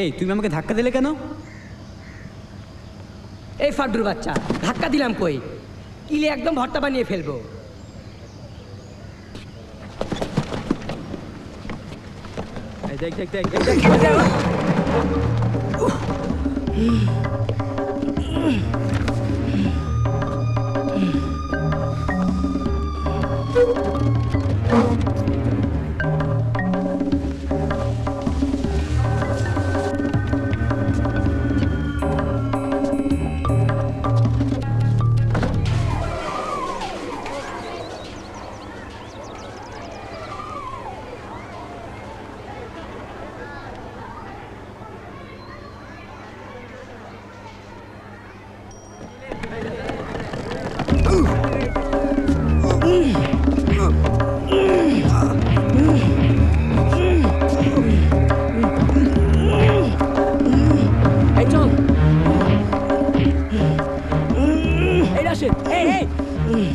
এই তুমি আমাকে ধাক্কা দিলে কেন? এই ফাড্ডুর বাচ্চা ধাক্কা দিলাম কই? কিলে একদম ভর্তা বানিয়ে ফেলব। দেখ দেখ দেখ দেখ,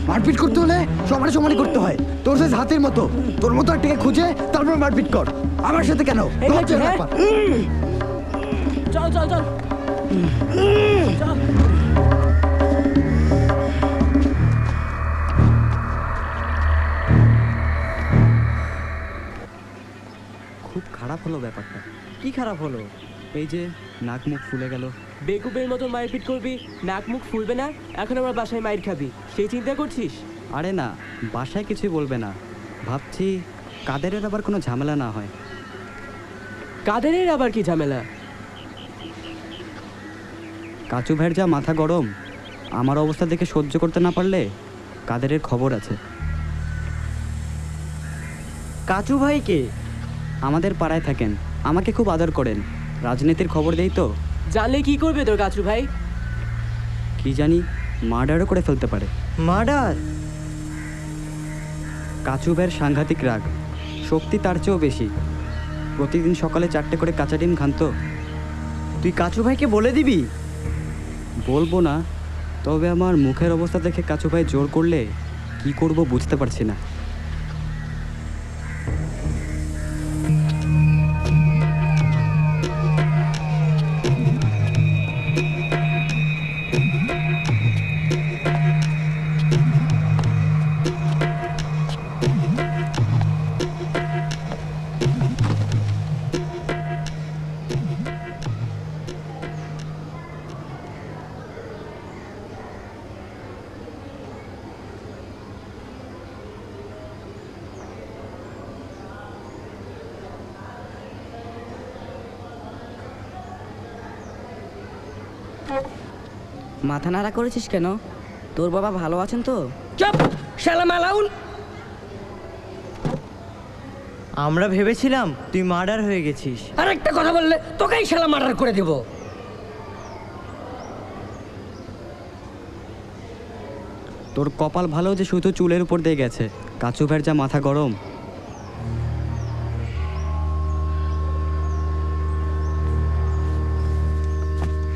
মারপিট করতে হলে সমানে সমানে করতে হয়। তোর সাথে হাতের মতো। তোর মতো একটাকে খুঁজে তারপর মারপিট কর। আমার সাথে কেন। চল চল চল। চল। খুব খারাপ হলো ব্যাপারটা। কি খারাপ হলো? এই যে নাক মুখ ফুলে গেল। বেকুবের মতো মারপিট করবি নাক মুখ ফুলবে না এখন আবার বাসায় মাইর খাবি। সেই চিন্তা করছিস? আরে না বাসায় কিছু বলবে না। ভাবছি কাদেরের আবার কোনো ঝামেলা না হয়। কাদেরের আবার কি ঝামেলা? কাচু ভাইয়ের যা মাথা গরম আমার অবস্থা দেখে সহ্য করতে না পারলে কাদেরের খবর আছে। কাচু ভাইকে আমাদের পাড়ায় থাকেন। আমাকে খুব আদর করেন। রাজনীতির খবর দেই তো। জানলে কি করবে তোর কাচু ভাই? কি জানি মার্ডারও করে ফেলতে পারে। মার্ডার? কাচু ভাইয়ের সাংঘাতিক রাগ। শক্তি তার চেয়েও বেশি। প্রতিদিন সকালে চারটে করে কাঁচা ডিম খান্ত তুই কাচু ভাইকে বলে দিবি? বলব না তবে আমার মুখের অবস্থা দেখে কাচু ভাই জোর করলে কি করব বুঝতে পারছি না। মাথা নাড়া করেছিস কেন? তোর বাবা ভালো আছেন তো? চুপ! শালামালাউন আমরা ভেবেছিলাম তুই মার্ডার হয়ে গেছিস। আর একটা কথা বললে তোকেই শালা মার্ডার করে দেবো। তোর কপাল ভালো যে শুধু চুলের উপর দিয়ে গেছে। কাচু ভাইয়ের যা মাথা গরম।